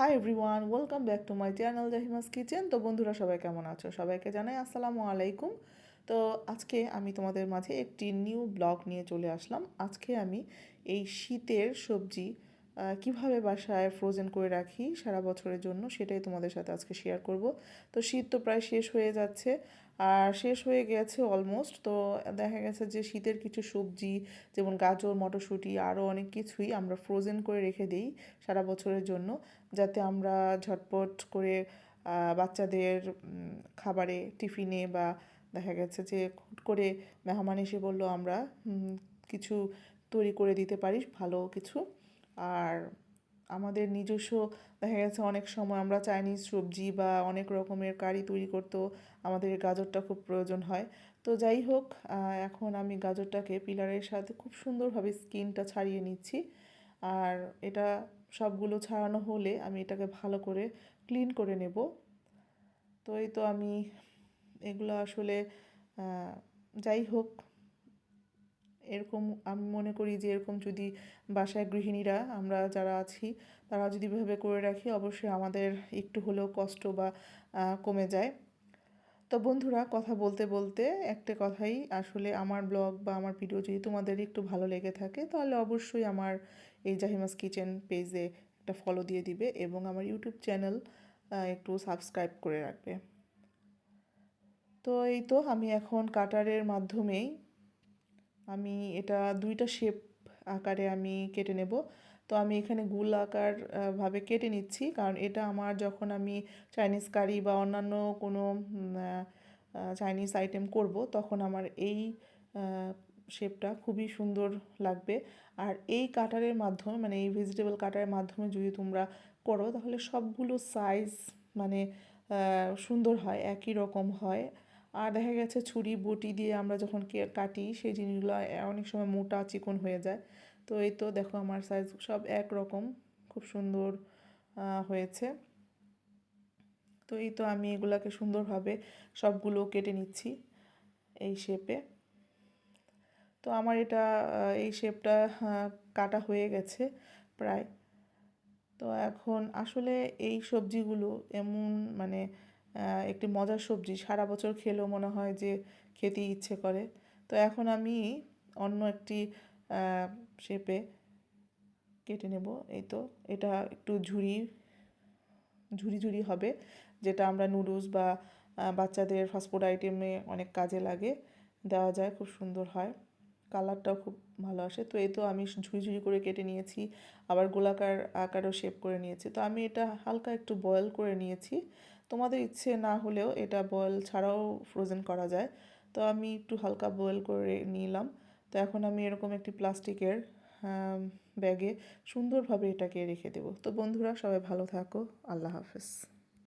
Hi everyone welcome back to my channel Jahima's kitchen তো বন্ধুরা, সবাই কেমন আছো? সবাইকে জানাই আসসালামু আলাইকুম। তো আজকে আমি তোমাদের মাঝে একটি নিউ ব্লগ নিয়ে চলে আসলাম। আজকে আমি এই শীতের সবজি কীভাবে বাসায় ফ্রোজেন করে রাখি সারা বছরের জন্য সেটাই তোমাদের সাথে আজকে শেয়ার করব। তো শীত তো প্রায় শেষ হয়ে যাচ্ছে। আর শেষ হয়ে গেছে অলমোস্ট তো দেখা গেছে যে শীতের কিছু সবজি, যেমন গাজর, মটরশুঁটি আরও অনেক কিছুই আমরা ফ্রোজেন করে রেখে দিই সারা বছরের জন্য, যাতে আমরা ঝটপট করে বাচ্চাদের খাবারে, টিফিনে বা দেখা গেছে যে হুট করে মেহমান এসে বলল আমরা কিছু তৈরি করে দিতে পারি ভালো কিছু। আর আমাদের নিজস্ব, দেখা গেছে অনেক সময় আমরা চাইনিজ সবজি বা অনেক রকমের কারি তৈরি করতেও আমাদের গাজরটা খুব প্রয়োজন হয়। তো যাই হোক এখন আমি গাজরটাকে পিলারের সাথে খুব সুন্দরভাবে স্কিনটা ছাড়িয়ে নিচ্ছি। আর এটা সবগুলো ছাড়ানো হলে আমি এটাকে ভালো করে ক্লিন করে নেব। তো এই তো আমি এগুলো আসলে যাই হোক এরকম আমি মনে করি যে এরকম যদি বাসায় গৃহিণীরা আমরা যারা আছি, তারা যদি এভাবে করে রাখি, অবশ্যই আমাদের একটু হলেও কষ্ট বা কমে যায়। তো বন্ধুরা, কথা বলতে বলতে একটা কথাই, আসলে আমার ব্লগ বা আমার ভিডিও যদি তোমাদের একটু ভালো লেগে থাকে, তাহলে অবশ্যই আমার এই জাহিমাস কিচেন পেজে একটা ফলো দিয়ে দিবে এবং আমার ইউটিউব চ্যানেল একটু সাবস্ক্রাইব করে রাখবে। তো এই তো, আমি এখন কাটারের মাধ্যমেই আমি এটা দুইটা শেপ আকারে আমি কেটে নেব। তো আমি এখানে গুল আকার ভাবে কেটে নিচ্ছি। কারণ এটা আমার যখন আমি চাইনিজ কারি বা অন্যান্য কোনো চাইনিজ আইটেম করব, তখন আমার এই শেপটা খুবই সুন্দর লাগবে। আর এই কাটারের মাধ্যমে মানে এই ভেজিটেবল কাটারের মাধ্যমে যদি তোমরা করো, তাহলে সবগুলো সাইজ মানে সুন্দর হয়, একই রকম হয়। আর দেখা গেছে ছুরি, বটি দিয়ে আমরা যখন কাটি, সেই জিনিসগুলো অনেক সময় মোটা চিকন হয়ে যায়। তো এই তো দেখো আমার সাইজ সব একরকম, খুব সুন্দর হয়েছে। তো এই তো আমি এগুলাকে সুন্দরভাবে সবগুলো কেটে নিচ্ছি এই শেপে তো আমার এটা এই শেপটা কাটা হয়ে গেছে প্রায়। তো এখন আসলে এই সবজিগুলো এমন মানে একটি মজার সবজি। সারা বছর খেলেও মনে হয় যে খেতে ইচ্ছে করে। তো এখন আমি অন্য একটি শেপে কেটে নেব। এই তো, এটা একটু ঝুরি ঝুরি ঝুরি হবে, যেটা আমরা নুডলস বা বাচ্চাদের ফাস্টফুড আইটেমে অনেক কাজে লাগে। দেওয়া যায়, খুব সুন্দর হয়। কালারটাও খুব ভালো আসে। তো এই তো আমি ঝুড়ি ঝুড়ি করে কেটে নিয়েছি, আবার গোলাকার আকারও শেপ করে নিয়েছি। তো আমি এটা হালকা একটু বয়েল করে নিয়েছি। তোমাদের ইচ্ছে না হলেও এটা বয়েল ছাড়াও ফ্রোজেন করা যায়। তো আমি একটু হালকা বয়েল করে নিলাম। তো এখন আমি এরকম একটি প্লাস্টিকের ব্যাগে সুন্দরভাবে এটাকে রেখে দেবো। তো বন্ধুরা, সবাই ভালো থাকো। আল্লাহ হাফেজ।